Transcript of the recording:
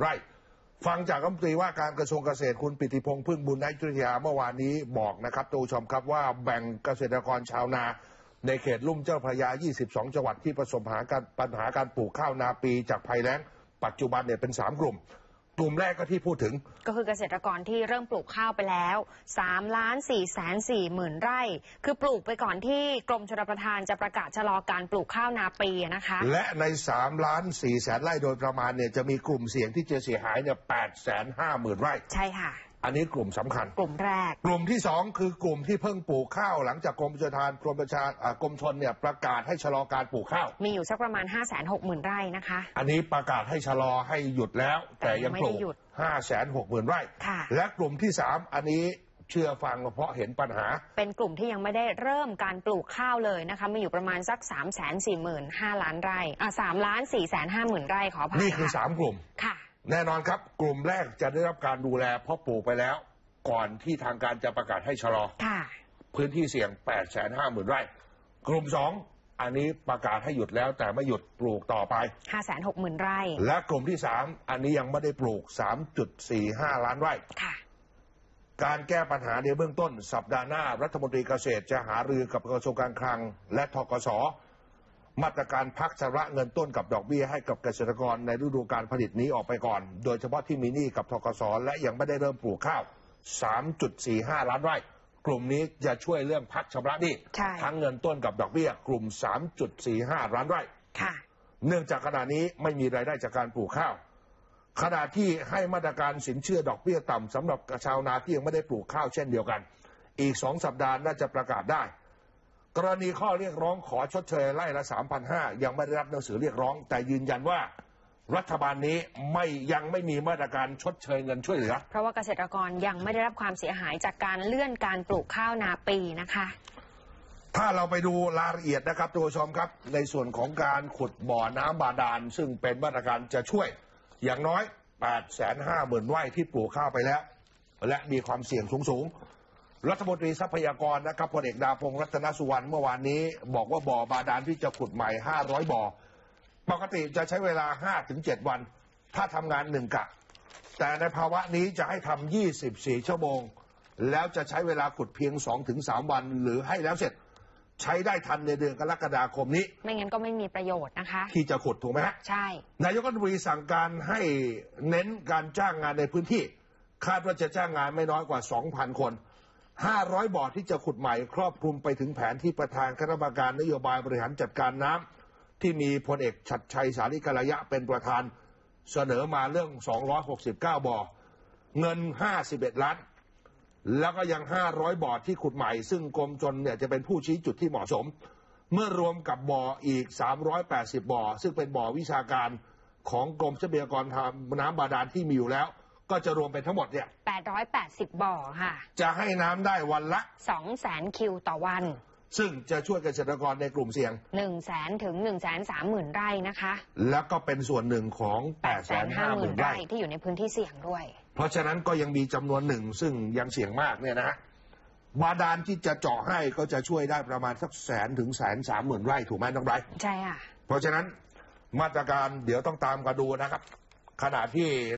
ไร่ ฟังจากรัฐมนตรีว่าการกระทรวงเกษตรคุณปิติพงษ์พึ่งบุญนายจุริยาเมื่อวานนี้บอกนะครับตูชมครับว่าแบ่งเกษตรกรชาวนา ในเขตลุ่มเจ้าพระยา 22 จังหวัดที่ประสบปัญหาการปัญหาการปลูกข้าวนาปีจากภัยแล้ง ปัจจุบันเนี่ยเป็น 3 กลุ่ม กลุ่มแรกก็ที่พูดถึง ก็คือเกษตรกรที่เริ่มปลูกข้าวไปแล้ว3ล้าน4แสน4หมื่นไร่ คือปลูกไปก่อนที่กรมชลประทานจะประกาศชะลอการปลูกข้าวนาปีนะคะ และใน3ล้าน4แสนไร่โดยประมาณเนี่ยจะมีกลุ่มเสี่ยงที่จะเสียหายเนี่ย8แสน5หมื่นไร่ ใช่ค่ะ อันนี้กลุ่มสำคัญ กลุ่มแรก กลุ่มที่สองคือกลุ่มที่เพิ่งปลูกข้าวหลังจากกรมประชาทานกรมประชาอ่ากรมชนเนี่ยประกาศให้ชะลอการปลูกข้าว มีอยู่สักประมาณ 5 6 0 0 0 0 ไร่นะคะ อันนี้ประกาศให้ชะลอให้หยุดแล้ว แต่แต่ยังปลูไม่ได้กหยุดห้าแสนหกหมื่นไร่ ค่ะ และกลุ่มที่สามอันนี้เชื่อฟังเพราะเห็นปัญหา เป็นกลุ่มที่ยังไม่ได้เริ่มการปลูกข้าวเลยนะคะมีอยู่ประมาณสัก 3 4 5 0 0 0 ล้านไร่อะ3ล้าน4 5 0 0 0 0ไร่ขออภัยนี่คือค่ะสามกลุ่ม ค่ะ แน่นอนครับ กลุ่มแรกจะได้รับการดูแลเพราะปลูกไปแล้ว ก่อนที่ทางการจะประกาศให้ชะลอ ค่ะ พื้นที่เสี่ยง 8 5 0 0 0 0 ไร่ กลุ่มสองอันนี้ประกาศให้หยุดแล้ว แต่ไม่หยุดปลูกต่อไป5 6 0 0 0 0ไร่ และกลุ่มที่สามอันนี้ยังไม่ได้ปลูก 3.45 ล้านไร่ ค่ะ การแก้ปัญหาในเบื้องต้น สัปดาห์หน้ารัฐมนตรีเกษตรจะหารือกับกระทรวงการคลัง และทกส มาตรการพักชำระเงินต้นกับดอกเบี้ยให้กับเกษตรกรในฤดูการผลิตนี้ออกไปก่อน โดยเฉพาะที่มีหนี้กับทกสและยังไม่ได้เริ่มปลูกข้าว 3.45 ล้านไร่ กลุ่มนี้จะช่วยเรื่องพักชำระหนี้ใช่ทั้งเงินต้นกับดอกเบี้ย กลุ่ม 3.45 ล้านไร่ค่ะเนื่องจากขณะนี้ไม่มีรายได้จากการปลูกข้าวขณะที่ให้มาตรการสินเชื่อดอกเบี้ยต่ำสำหรับชาวนาที่ยังไม่ได้ปลูกข้าวเช่นเดียวกัน อีกสองสัปดาห์น่าจะประกาศได้ กรณีข้อเรียกร้องขอชดเชยไร่ละ 3,500 ยังไม่ได้รับหนังสือเรียกร้อง แต่ยืนยันว่ารัฐบาลนี้ไม่ยังไม่มีมาตรการชดเชยเงินช่วยเหลือ เพราะว่าเกษตรกรยังไม่ได้รับความเสียหายจากการเลื่อนการปลูกข้าวนาปีนะคะ ถ้าเราไปดูรายละเอียดนะครับตัวชมครับ ในส่วนของการขุดบ่อน้ำบาดาล ซึ่งเป็นมาตรการจะช่วยอย่างน้อย8 5 0 0 0 0ไร่ที่ปลูกข้าวไปแล้ว และมีความเสี่ยงสูงๆ รัฐมนตรีทรัพยากรนะครับพลเอกดาพงษ์รัตนสุวรรณเมื่อวานนี้ บอกว่าบ่อบาดาลที่จะขุดใหม่ 500 บ่อ ปกติจะใช้เวลา 5-7 วัน ถ้าทำงานหนึ่งกะ แต่ในภาวะนี้จะให้ทำ24 ชั่วโมง แล้วจะใช้เวลาขุดเพียง 2-3 วัน หรือให้แล้วเสร็จใช้ได้ทันในเดือนกรกฎาคมนี้ ไม่งั้นก็ไม่มีประโยชน์นะคะ ที่จะขุดถูกไหมฮะใช่ นายกรัฐมนตรีสั่งการให้เน้นการจ้างงานในพื้นที่ คาดว่าจะจ้างงานไม่น้อยกว่า 2,000 คน 500 บ่อที่จะขุดใหม่ ครอบคลุมไปถึงแผนที่ประธานคณะกรรมการนโยบายบริหารจัดการน้ำที่มีพลเอกชัดชัยสาริกระยะเป็นประธานเสนอมาเรื่อง 269 บ่อ เงิน 51 ล้าน แล้วก็ยัง 500 บ่อที่ขุดใหม่ ซึ่งกรมชนเนี่ยจะเป็นผู้ชี้จุดที่เหมาะสม เมื่อรวมกับบ่ออีก 380 บ่อ ซึ่งเป็นบ่อวิชาการของกรมทรัพยากรทางน้ำบาดาลที่มีอยู่แล้ว ก็จะรวมเป็นทั้งหมดเนี่ย 880 บ่อค่ะ จะให้น้ำได้วันละ2แสนคิวต่อวัน ซึ่งจะช่วยเกษตรกรในกลุ่มเสี่ยง1แสนถึง1แสน3หมื่นไร่นะคะ แล้วก็เป็นส่วนหนึ่งของ8แสน5 850,000หมื่นไร่ไร่ที่อยู่ในพื้นที่เสี่ยงด้วย เพราะฉะนั้นก็ยังมีจำนวนหนึ่งซึ่งยังเสี่ยงมากเนี่ยนะฮะบาดาลที่จะเจาะให้ก็จะช่วยได้ประมาณสักแสนถึงแสนสามหมื่นไร่ถูกไหมน้องไบรท์ใช่ค่ะ เพราะฉะนั้นมาตรการเดี๋ยวต้องตามกันดูนะครับ ขณะที่